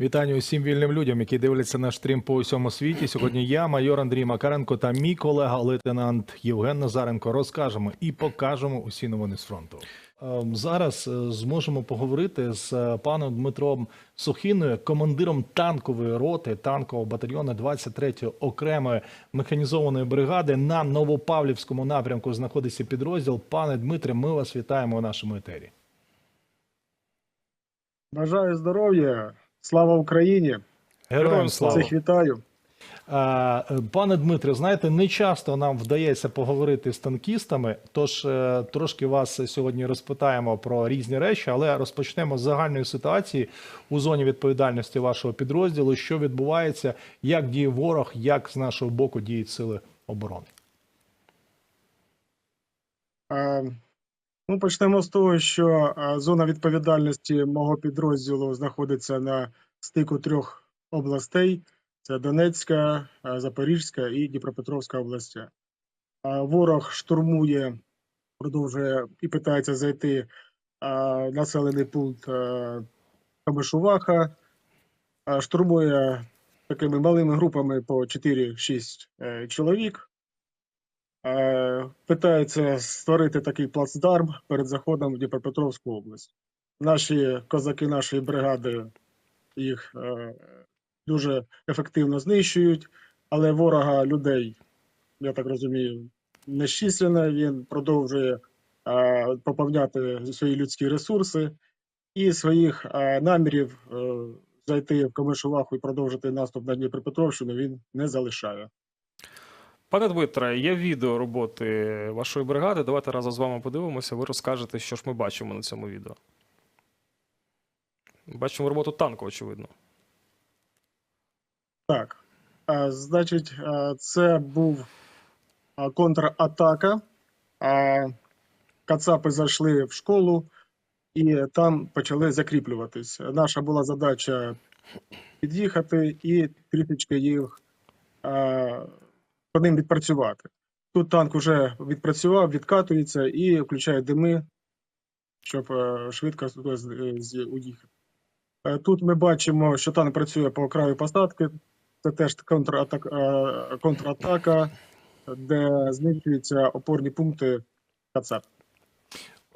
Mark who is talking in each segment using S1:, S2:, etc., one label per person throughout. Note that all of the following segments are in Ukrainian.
S1: Вітання усім вільним людям, які дивляться наш стрім по усьому світі. Сьогодні я, майор Андрій Макаренко та мій колега лейтенант Євген Назаренко розкажемо і покажемо усі новини з фронту. Ем, Зараз е, зможемо поговорити з е, паном Дмитром Сухіною, командиром танкової роти танкового батальйону 23-ї окремої механізованої бригади. На Новопавлівському напрямку знаходиться підрозділ. Пане Дмитре, ми вас вітаємо у нашому етері.
S2: Бажаю здоров'я, слава Україні!
S1: Героям слава!
S2: Всіх вітаю.
S1: Е, Пане Дмитре, знаєте, не часто нам вдається поговорити з танкістами, тож е, трошки вас сьогодні розпитаємо про різні речі, але розпочнемо з загальної ситуації у зоні відповідальності вашого підрозділу. Що відбувається, як діє ворог, як з нашого боку діють сили оборони?
S2: Е, Ну, почнемо з того, що е, зона відповідальності мого підрозділу знаходиться на стику трьох областей: це Донецька, е, Запорізька і Дніпропетровська області. Е, Ворог штурмує, продовжує і питається зайти населений пункт Камишуваха, штурмує такими малими групами по 4-6 е, чоловік. Е, Питається створити такий плацдарм перед заходом в Дніпропетровську область. Наші козаки нашої бригади їх е, дуже ефективно знищують, але ворога людей, я так розумію, нещисленно. Він продовжує е, поповняти свої людські ресурси і своїх намірів зайти в Камишуваху і продовжити наступ на Дніпропетровщину він не залишає.
S3: Пане Дмитре, є відео роботи вашої бригади. Давайте разом з вами подивимося. Ви розкажете, що ж ми бачимо на цьому відео. Бачимо роботу танку, очевидно.
S2: Так, значить, це був контратака. Кацапи зайшли в школу і там почали закріплюватись. Наша була задача під'їхати і трішечки їх по ним відпрацювати. Тут танк вже відпрацював, відкатується і включає дими, щоб е, швидко туди уїхати. Е, Тут ми бачимо, що танк працює по краю посадки. Це теж контратак, е, контратака, де знищуються опорні пункти КАЦАП.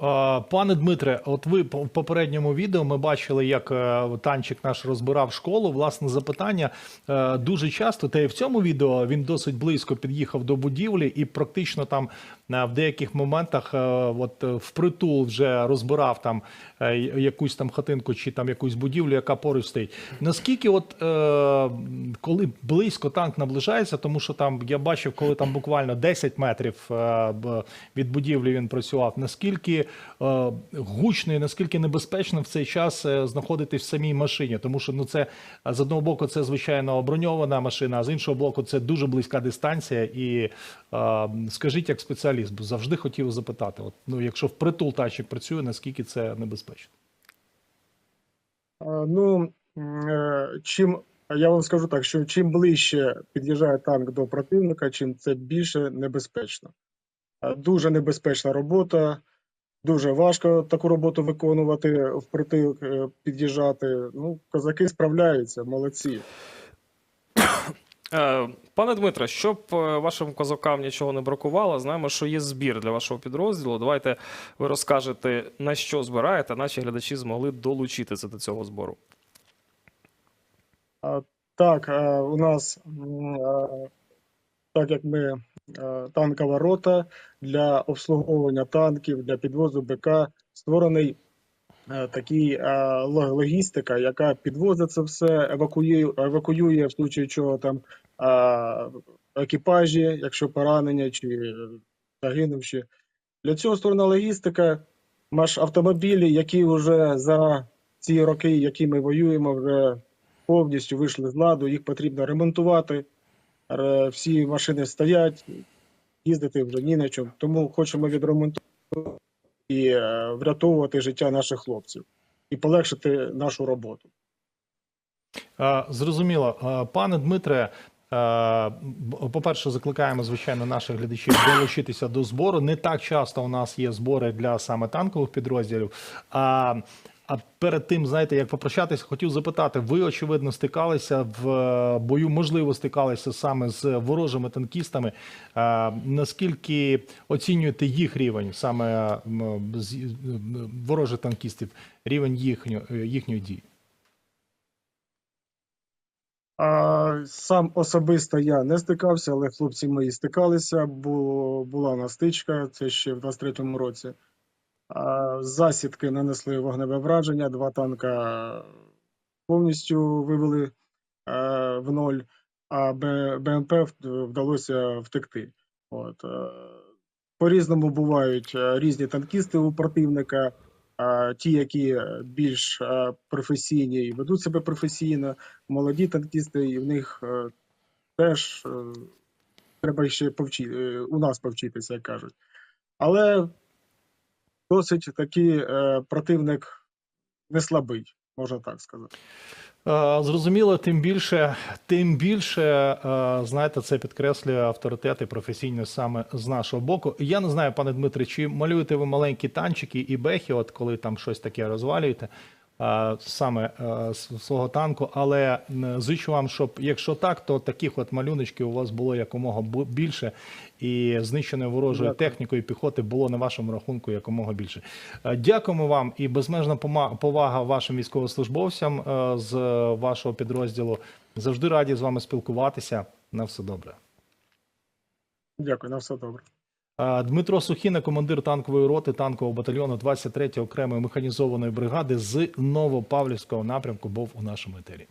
S1: А, Пане Дмитре, от ви в попередньому відео ми бачили, як е, танчик наш розбирав школу. Власне запитання е, дуже часто, та й в цьому відео він досить близько під'їхав до будівлі, і практично там е, в деяких моментах, е, от е, впритул вже розбирав там е, якусь там хатинку чи там якусь будівлю, яка поруч стоїть. Наскільки, от е, коли близько танк наближається, тому що там я бачив, коли там буквально 10 метрів е, від будівлі він працював, наскільки е, гучно і наскільки небезпечно в цей час е, знаходитись в самій машині, тому що ну це з одного боку це звичайно броньована машина, а з іншого боку, це дуже близька дистанція. І е, скажіть, як спеціаліст, бо завжди хотів запитати: от ну, якщо впритул танчик працює, наскільки це небезпечно?
S2: Е, Ну, е, чим я вам скажу так, що чим ближче під'їжджає танк до противника, чим це більше небезпечно. Е, Дуже небезпечна робота, дуже важко таку роботу виконувати, впритил е, під'їжджати. Ну, козаки справляються, молодці.
S3: Е, Пане Дмитре, щоб е, вашим козакам нічого не бракувало, знаємо, що є збір для вашого підрозділу. Давайте ви розкажете, на що збираєте, наші глядачі змогли долучитися до цього збору.
S2: Так, у нас, так як ми танкова рота для обслуговування танків, для підвозу БК, створений е, такий е, логістика, яка підвозить це все, евакуює, евакуює в случаї чого там е, екіпажі, якщо поранення чи загинувші. Для цього створена логістика, наш автомобілі, які вже за ці роки, які ми воюємо, вже повністю вийшли з ладу, їх потрібно ремонтувати. Ре- Всі машини стоять, їздити вже ні на чому. Тому хочемо відремонтувати і е, врятовувати життя наших хлопців і полегшити нашу роботу.
S1: Е, Зрозуміло, Е, пане Дмитре. е, По-перше, закликаємо звичайно наших глядачів долучитися до збору. Не так часто у нас є збори для саме танкових підрозділів. А перед тим, знаєте, як попрощатися, хотів запитати: ви очевидно стикалися в е, бою, можливо, стикалися саме з ворожими танкістами. Е, Наскільки оцінюєте їх рівень, саме е, ворожих танкістів, рівень їхньої їхньої дії?
S2: Сам особисто я не стикався, але хлопці мої стикалися. Було, була у нас стичка, це ще в 23-му році. Засідки нанесли вогневе враження, два танка повністю вивели е, в ноль, а БМП вдалося втекти. От, е, по-різному бувають е, різні танкісти у противника. Ті, які більш професійні і ведуть себе професійно, молоді танкісти, і в них теж треба ще повчи, е, у нас повчитися, як кажуть. Але досить такий е, противник не слабий, можна так сказати.
S1: Е, Зрозуміло, тим більше, тим більше, е, знаєте, це підкреслює авторитет і професійність саме з нашого боку. Я не знаю, пане Дмитре, чи малюєте ви маленькі танчики і бехи, от коли там щось таке розвалюєте, саме е, свого танку, але зичу вам, щоб якщо так, то таких от малюночків у вас було якомога більше, і знищеної ворожої
S2: Дякую.
S1: технікою піхоти було на вашому рахунку якомога більше. Е, Дякуємо вам і безмежна повага вашим військовослужбовцям е, з вашого підрозділу. Завжди раді з вами спілкуватися. На все добре.
S2: Дякую, на все добре.
S1: Е, Дмитро Сухіна, командир танкової роти танкового батальйону 23-ї окремої механізованої бригади з Новопавлівського напрямку, був у нашому етері.